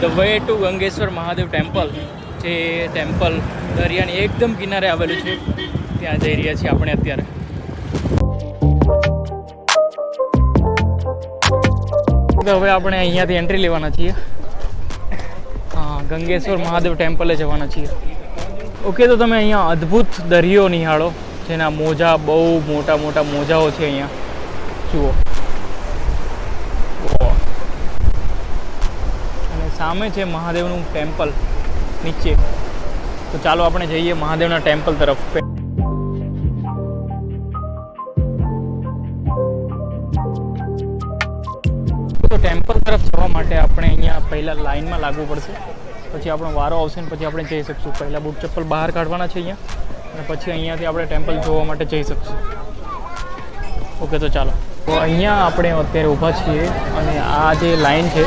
The way to Gangeshwar Mahadev temple જે temple દરિયાની એકદમ કિનારે આવેલું છે, ત્યાં જઈ રહ્યા છીએ આપણે અત્યારે. તો હવે આપણે અહીંયાથી એન્ટ્રી લેવાના છીએ. હા ગંગેશ્વર મહાદેવ ટેમ્પલે જવાના છીએ. ઓકે તો તમે અહીંયા અદ્ભુત દરિયો નિહાળો, જેના મોજા બહુ મોટા મોટા મોજાઓ છે અહીંયા. જુઓ. સામે છે મહાદેવનું ટેમ્પલ નીચે. તો ચાલો આપણે જઈએ મહાદેવના ટેમ્પલ તરફ. તો ટેમ્પલ તરફ જવા માટે આપણે અહીંયા પહેલાં લાઇનમાં લાગવું પડશે. પછી આપણો વારો આવશે ને પછી આપણે જઈ શકશું. પહેલાં બૂટ ચપ્પલ બહાર કાઢવાના છે અહીંયા. અને પછી અહીંયાથી આપણે ટેમ્પલ જોવા માટે જઈ શકશું. ઓકે, તો ચાલો. તો અહીંયા આપણે અત્યારે ઊભા છીએ અને આ જે લાઇન છે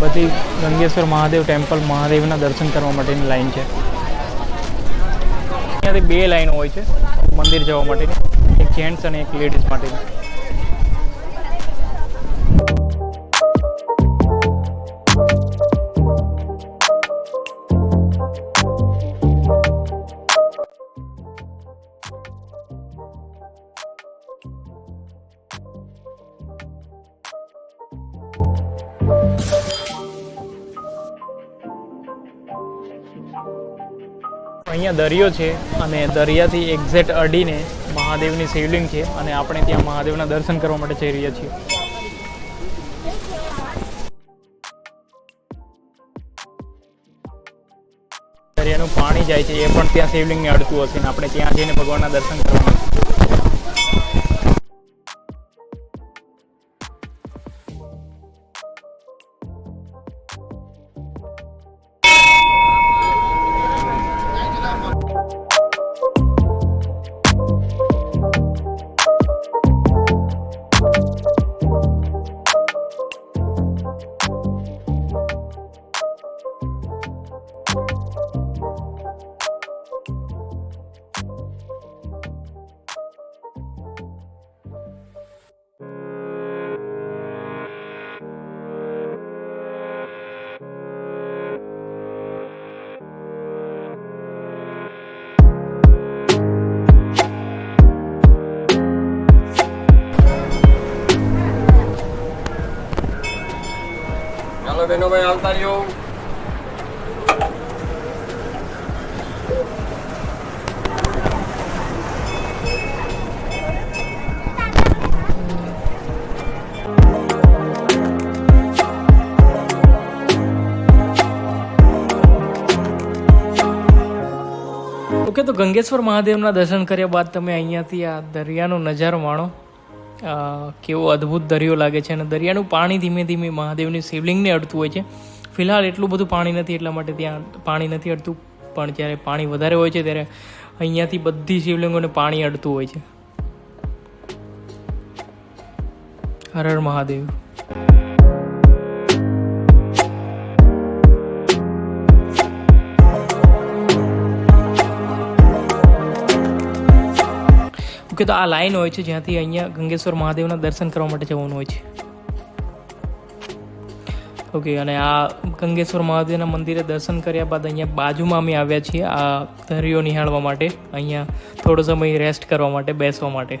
બધી ગંગેશ્વર મહાદેવ ટેમ્પલ મહાદેવના દર્શન કરવા માટેની લાઈન છે. અહીંયાથી બે લાઈનો હોય છે, મંદિર જવા માટેની, એક જેન્ટ્સ અને એક લેડીઝ માટેની. અહીંયા દરિયો છે અને દરિયાથી એક્ઝેક્ટ અડીને મહાદેવની શિવલિંગ છે અને આપણે ત્યાં મહાદેવના દર્શન કરવા માટે જઈ રહ્યા છીએ. દરિયાનું પાણી જાય છે એ પણ ત્યાં શિવલિંગને અડતું હશે ને આપણે ત્યાં જઈને ભગવાનના દર્શન કરવાના ચાલો બેનો ભાઈ, આવતા ઓકે, તો ગંગેશ્વર મહાદેવના દર્શન કર્યા બાદ તમે અહીંયાથી આ દરિયાનો નજારો માણો. કેવો અદ્ભુત દરિયો લાગે છે અને દરિયાનું પાણી ધીમે ધીમે મહાદેવની શિવલિંગને અડતું હોય છે. ફિલહાલ એટલું બધું પાણી નથી, એટલા માટે ત્યાં પાણી નથી અડતું. પણ જ્યારે પાણી વધારે હોય છે, ત્યારે અહીંયાથી બધી શિવલિંગોને પાણી અડતું હોય છે. હર હર મહાદેવ. ઓકે તો આ લાઈન હોય છે જ્યાંથી અહીંયા ગંગેશ્વર મહાદેવના દર્શન કરવા માટે જવાનું હોય છે. ઓકે અને આ ગંગેશ્વર મહાદેવના મંદિરે દર્શન કર્યા બાદ અહીંયા બાજુમાં અમે આવ્યા છીએ આ દરિયો નિહાળવા માટે. અહીંયા થોડો સમય રેસ્ટ કરવા માટે, બેસવા માટે.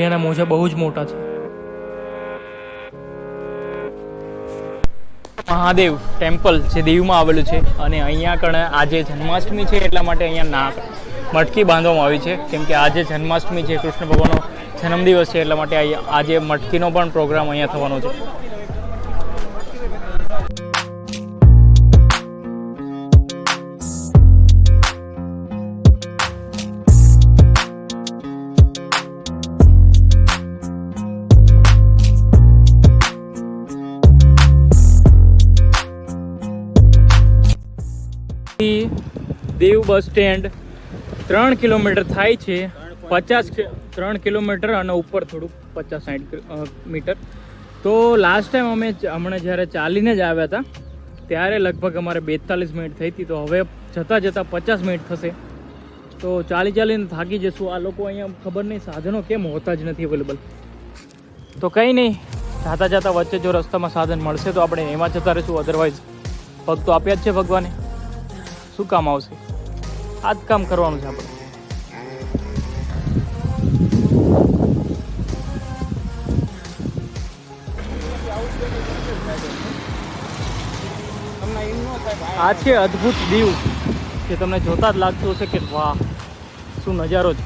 દરિયાના મોજા બહુ જ મોટા છે. મહાદેવ ટેમ્પલ જે દીવમાં આવેલું છે અને અહીંયા કણે આજે જન્માષ્ટમી છે એટલા માટે અહીંયા નાક મટકી બાંધવામાં આવી છે. કેમ કે આજે જન્માષ્ટમી છે, કૃષ્ણ ભગવાનનો જન્મદિવસ છે, એટલા માટે આજે મટકીનો પણ પ્રોગ્રામ અહીંયા થવાનો છે. દેવ બસ સ્ટેન્ડ ત્રણ કિલોમીટર થાય છે. પચાસ ત્રણ કિલોમીટર અને ઉપર થોડુંક પચાસ સાઠ મીટર. તો લાસ્ટ ટાઈમ અમે હમણાં જ્યારે ચાલીને જ આવ્યા હતા, ત્યારે લગભગ અમારે બેતાલીસ મિનિટ થઈ હતી. તો હવે જતાં જતાં પચાસ મિનિટ થશે. તો ચાલી ચાલીને થાકી જશું. આ લોકો અહીંયા ખબર નહીં, સાધનો કેમ હોતા જ નથી અવેલેબલ તો કંઈ નહીં, જાતા જાતા વચ્ચે જો રસ્તામાં સાધન મળશે તો આપણે એમાં જતા રહીશું. અધરવાઇઝ પગ તો આપ્યા જ છે ભગવાને. શું કામ આવશે? આ જ કામ કરવાનું છે આપણે. આ છે અદ્ભુત દીવ કે તમને જોતા જ લાગતું હશે કે વાહ, શું નજારો છે.